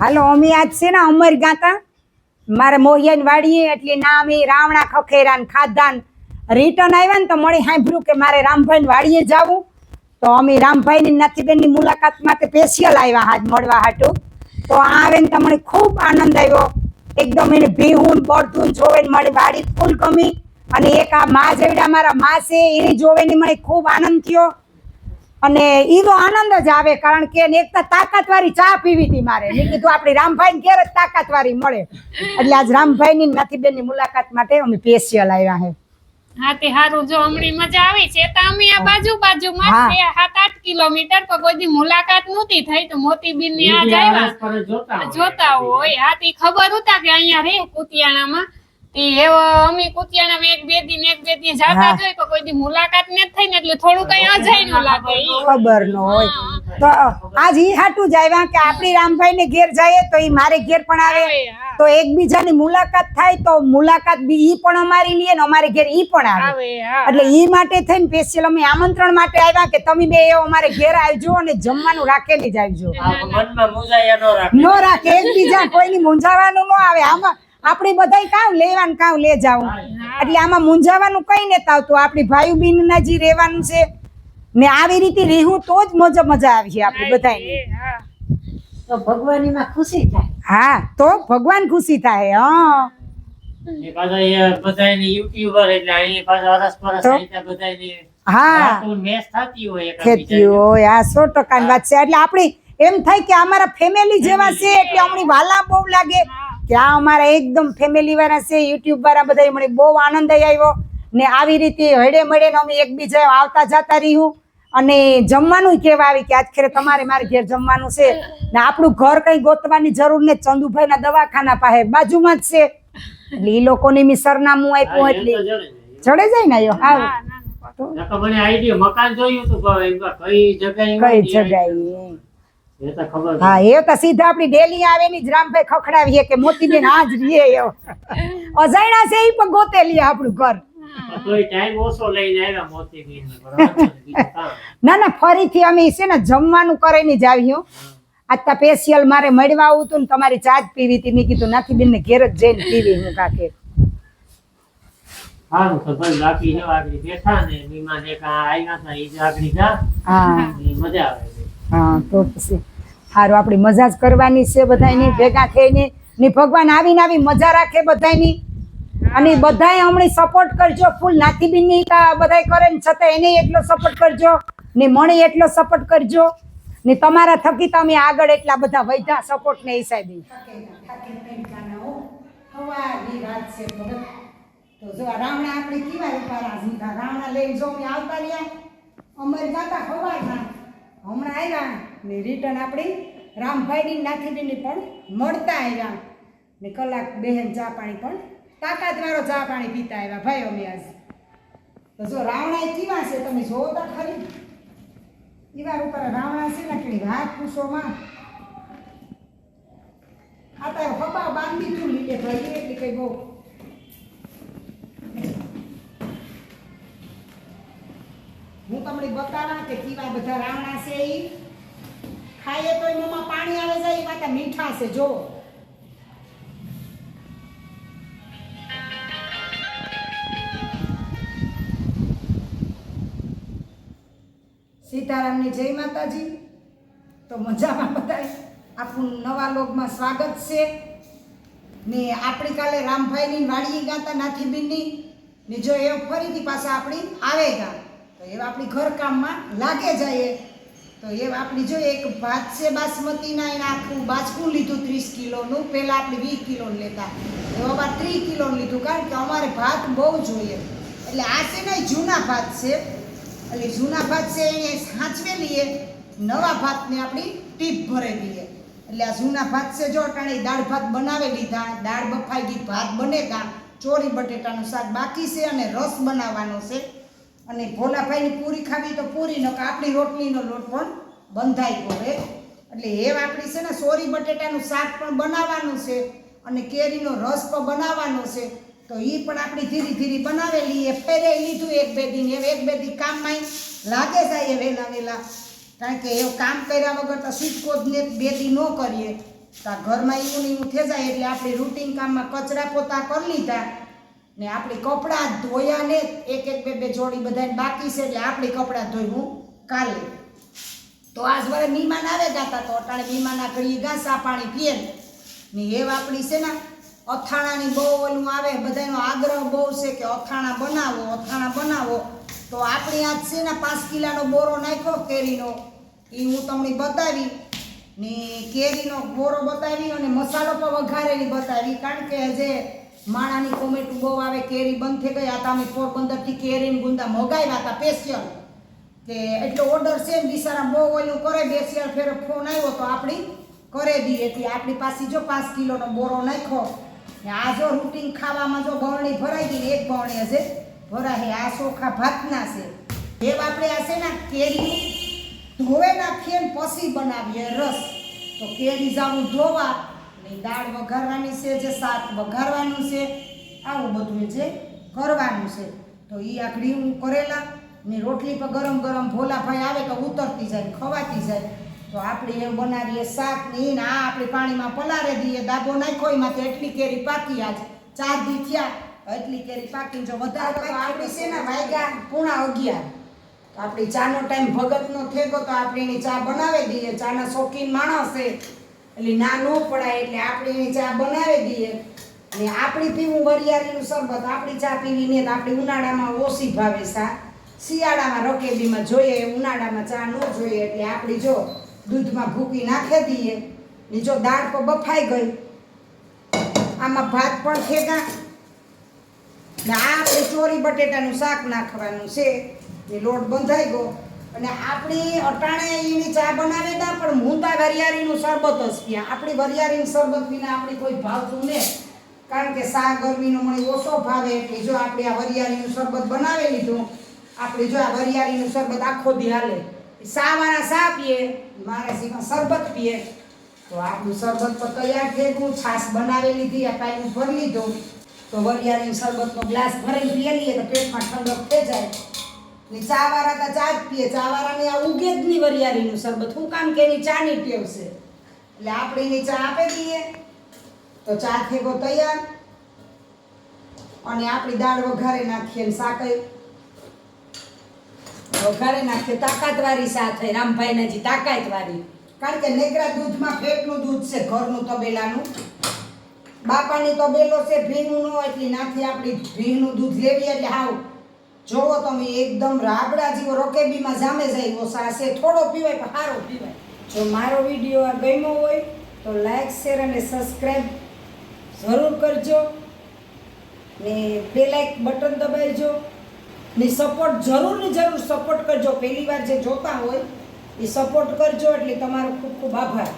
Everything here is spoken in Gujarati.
હાલો, અમે આજ છે ને અમર ગાતા. મારે મોહિયાની વાડીએ, એટલે ના અમે રાવણા ખખેરા ખાધાન ખાધા રિટર્ન આવ્યા ને તો મળી સાંભળ્યું કે મારે રામભાઈ વાડીએ જવું. તો અમે રામભાઈની નાતીબેનની મુલાકાત માટે સ્પેશિયલ આવ્યા હાજ મળવા હાટું. તો આવે ને તમને ખૂબ આનંદ આવ્યો. એકદમ એને ભીહું બળધું જોવે ને મારી વાડી ફૂલ ગમી. અને એક આ મા જેવડા મારા મા છે, એને જોવે ને મને ખૂબ આનંદ થયો. અને ઈવો આનંદ જ આવે કારણ કે એક તો તાકાતવાળી ચા પીવી હતી મારે. મેં કીધું આપણી રામભાઈ ઘેર જ તાકાતવાળી મળે. એટલે આજ રામભાઈ ની નાથીબેનની મુલાકાત માટે અમે સ્પેશિયલ આવ્યા હે. હા તે હારું. જો હમણી મજા આવી છે તો અમે આ બાજુ બાજુ માં છે કિલોમીટર પર કોઈ મુલાકાત નહોતી થઈ તો મોતીબીનની આજ આવ્યા. જોતા હોય. હા તે ખબર હતા કે અહીંયા રે કુતિયાણામાં ખબર ન હોય. તો આજ ઈ હાટું જાય કે આપણી રામભાઈ ને ઘેર જઈએ તો ઈ મારે ઘેર પણ આવે. તો એકબીજાની મુલાકાત થાય તો મુલાકાત બી ઈ પણ અમારી લઈએ ને અમારે ઘેર ઈ પણ આવે. એટલે ઈ માટે થઈને સ્પેશિયલ અમે આમંત્રણ માટે આવ્યા કે તમે બે એવો અમારે ઘેર આવજો અને જમવાનું રાખેલી જ આવજો. મનમાં મુંજાયા ન રાખે. નો રાખે એકબીજા કોઈની મૂંઝાવાનું ન આવે. આમાં આપણે બધાય કાવ લેવાનું કાવ લે જાવું એટલે આમાં મૂંઝાવાનું કઈ નથી આવતું. આપણી ભાઈ બહેન ના જે રહેવાનું છે ને આવી રીતે રહેવું તો જ મજા મજા આવી છે આપણે બધાને તો ભગવાનીમાં ખુશી થાય. હા તો ભગવાન ખુશી થાય હા. એટલે આપણી એમ થાય કે અમારા ફેમિલી જેવા છે એટલે અમની વાલા બહુ લાગે. આ અમારા એકદમ ફેમિલી વાળા છે યુટ્યુબ વાળા બધા મને બહુ આનંદ આવ્યો ને આવી રીતે હળે મળે ને અમે એકબીજા આવતા જતા રહ્યું અને જમવાનું કેવા આવી કે આજ ખેરે તમારે મારે ઘેર જમવાનું છે. ને આપણું ઘર કઈ ગોતવાની જરૂર ને ચંદુભાઈ ના દવાખાના પાસે બાજુમાં જ છે. એટલે એ લોકોને મેં સરનામું આપ્યું એટલે જડે ચડે જાય ને આયો? હા મકાન જોયું કઈ જગ્યાએ કઈ જગ્યાએ હા એ તો સીધા આપણી ડેલી આવે ની જ રામભાઈ ખખડાવીએ કે મોતીબેન હાજ રીએ એવો. અજાણ્યા છે એ પણ ગોતેલી આપણું ઘર. ને? ના ફરીથી અમે છે ને જમવાનું કરીને જ આવ્યું આજ તા સ્પેશિયલ મારે મળવા આવું હતું ને તમારી ચા જ પીવી હતી. મેં કીધું નાથી બેન ને ઘેર જ જઈને પીવી હું કાકે. સારું તો ભાઈ બાકી જો આગળ બેઠા ને મહેમાન એક આ આવ્યા હતા ઈ જ આગળ જા. હા. મજા આવે. હા તો પછી સારું આપણી મજા જ કરવાની છે બધાની ભેગા થઈને. ને ભગવાન આવીને આવી મજા રાખે બધાની અને બધાય હમણાં સપોર્ટ કરજો ફૂલ નાથીબીનની બધાય કરે ને છતાં એને એટલો સપોર્ટ કરજો ને મણી એટલો સપોર્ટ કરજો. ને તમારા થકી તમે આગળ એટલા બધા વધ્યા સપોર્ટ ને હિસાબે તો જો રાવણા આપણે કેવા રૂપારા રાવણા લઈને જો આવતા રહ્યા અમર જાતા ખવારના હમણાં આવ્યા ને રિટર્ન આપણી રામભાઈની નાથીબીની પણ મળતા આવ્યા ને કલાક બહેન ચા પાણી પણ તાકાતવાળો ચા પાણી પીતા આવ્યા ભાઈ, અમે આજ તો જો રાવણા કેવા છે, તમે જોવો તો ખરી એવા ઉપર રાવણા છે ને કે વાત પૂછોમાં આ તો ખબા બાંધી તું લીધે ભાઈ, એટલે કઈ બહુ તમને બતાવા કે કેવા બધા રાવણા છે એ ખાઈએ તો એમાં પાણી આવે છે એ પાછા મીઠા છે જો સીતારામની જય માતાજી. તો મજામાં બધાય. આપણું નવા લોગમાં સ્વાગત છે. ને આપણી કાલે રામભાઈની વાડીએ ગાતા નાથીબીનની. ને જો એ ફરીથી પાછા આપણી આવેગા તો એ આપણી ઘરકામમાં લાગે જાય તો એ આપણી જો એક ભાત છે બાસમતીના એને આખું બાચકું લીધું ત્રીસ કિલોનું, પહેલાં આપણે વીસ કિલોનું લેતા. એવા બાર ત્રીસ કિલોનું લીધું, કારણ કે અમારે ભાત બહુ જોઈએ. એટલે આ છે ને જૂના ભાત છે. એટલે જૂના ભાત છે એને સાચવે લઈએ, નવા ભાતને આપણી ટીપ ભરે દઈએ. એટલે આ જૂના ભાત છે જો અટાણે દાળ ભાત બનાવી લીધા, દાળ બફાઈ ગઈ, ભાત બને તા ચોરી બટેટાનું શાક બાકી છે અને રસ બનાવવાનો છે. અને ભોલાભાઈની પૂરી ખાવી તો પૂરી ન આપણી રોટલીનો લોટ પણ બંધાઈ હે. એટલે એ આપણી છે ને, સોરી બટેટાનું શાક પણ બનાવવાનું છે અને કેરીનો રસ પણ બનાવવાનો છે. તો એ પણ આપણી ધીરે ધીરે બનાવેલી, એ ફેરે લીધું એક બે દિન. હવે એક બે દી કામમાં લાગે જાય વહેલા વહેલા. કારણ કે એવું કામ કર્યા વગર તો સિટકો જ ને બે દી ન કરીએ. તો ઘરમાં એવું ને એવું થઈ જાય એટલે આપણી રૂટીન કામમાં કચરા પોતા કરી લીધા. ને આપણે કપડાં ધોયા ને એક એક બે બે જોડી બધાને બાકી છે એટલે આપણી કપડાં ધોઈ હું કાલે. તો આજ વારે મહેમાન આવે ગાતા તો અટાણે મહેમાનના ઘડીએ ગાસા પાણી પીએ ને. ને એ આપણી છે ને, અથાણાની બહુ ઓલું આવે, બધાનો આગ્રહ બહુ છે કે અથાણા બનાવો અથાણા બનાવો. તો આપણી આજ છે ને પાંચ કિલાનો બોરો નાખ્યો, કેરીનો. એ હું તમને બતાવી ને કેરીનો બોરો બતાવી અને મસાલો પણ વઘારેલી બતાવી. કારણ કે જે માણાની કોમેટું બહુ આવે, કેરી બંધ થઈ ગઈ હતા અમે પોરબંદરથી કેરીને ગુંદા મગાવ્યા હતા સ્પેશિયલ કે એટલો ઓર્ડર છે બિચારા બહુ ઓલું કરે, બે ફેર ફોન આવ્યો તો આપણી કરે દી હતી આપણી પાસે જો પાંચ કિલોનો બોરો નાખ્યો. ને આ જો રૂટીન ખાવામાં જો બરણી ભરાઈ ગઈ એક બરણી હશે. ભરાય આ ચોખા ભાતના છે. એ આપણે આ છે ને કેરી ધોવે નાખીએ પછી બનાવીએ રસ. તો કેરી જાવું ધોવા દાળ વઘારવાની છે, જે શાક વઘારવાનું છે, આવું બધું જે કરવાનું છે. તો એ આખડી હું કરેલા, ને રોટલી પર ગરમ ગરમ ભોલાભાઈ આવે તો ઉતરતી જાય ખવાતી જાય. તો આપણે એમ બનાવીએ શાક ને એને આ આપણે પાણીમાં પલારે દઈએ, દાબો નાખ્યો, એમાં તો એટલી કેરી પાકી આજ. ચાર દી થયા, એટલી કેરી પાકી જો વધારે તો આપણી છે ને વાગ્યા પૂણા અગિયાર. આપણી ચાનો ટાઈમ ભગતનો થેગો, તો આપણે એની ચા બનાવી દઈએ. ચાના શોખીન માણસ છે. એટલે ના ન પડાય એટલે આપણે એની ચા બનાવી દઈએ. ને આપણી પીવું વરિયાળીનું શરબત, આપણી ચા પીવી ને આપણી ઉનાળામાં ઓછી ભાવે સા શિયાળામાં રકેબીમાં જોઈએ, ઉનાળામાં ચા ન જોઈએ. એટલે આપણી જો દૂધમાં ભૂકી નાખી દઈએ. ને જો દાળ તો બફાઈ ગઈ. આમાં ભાત પણ ખેગા ને આ આપણે ચોરી બટેટાનું શાક નાખવાનું છે. એ લોટ બંધાઈ ગયો. અને આપણી અટાણે એની ચા બનાવે તા, પણ હું તા વરિયાળીનું શરબત જ પીયા. આપણી વરિયાળીનું શરબત વિના આપણી કોઈ ભાવતું ને. કારણ કે સા ગરમીનો મને ઓછો ભાવે એટલે જો આપણે આ વરિયાળીનું શરબત બનાવી લીધું, આપણે જો આ વરિયાળીનું શરબત આખો દી હાલે. સા વાળા સા પીએ, મારા સીમાં શરબત પીએ. તો આપણું શરબત તો તૈયાર થઈ ગયું, છાશ બનાવી લીધી, આ પાણી ભરી લીધું. તો વરિયાળીનું શરબતનો ગ્લાસ ભરીને પીએ લઈએ તો પેટમાં ઠંડક થઈ જાય. ને ચા વાળા તો ચા જ પીએ. ચા વાળાને આ ઉગે જ નહીં વરિયાળીનું શરબત. હું કામ કે એની ચાની ટેવ છે એટલે આપણે એની ચા આપી દઈએ. તો ચા થેગો તૈયાર. અને આપણી દાળ વઘારે નાખીએ ને સાકઈ વઘારે નાખીએ. તાકાતવાળી સા થઈ. રામભાઈના જે તાકાતવાળી. કારણ કે નેકરા દૂધમાં ફેટનું દૂધ છે ઘરનું તબેલાનું. બાપાની તબેલો છે, ભીનું નો એટલે. નાથી આપણી ભીનું દૂધ લેવી એટલે હાવ. જોવો તમે, એકદમ રાબડા જેવો રોકેબીમાં જામે જાય સાસે થોડો પીવાય સારો પીવાય. જો મારો વીડિયો આ ગમ્યો હોય, તો લાઈક શેર અને સબસ્ક્રાઈબ જરૂર કરજો. ને બે લાઈક બટન દબાવજો. ને સપોર્ટ જરૂર ને જરૂર સપોર્ટ કરજો. પહેલી વાર જે જોતા હોય, એ સપોર્ટ કરજો. એટલે તમારો ખૂબ ખૂબ આભાર.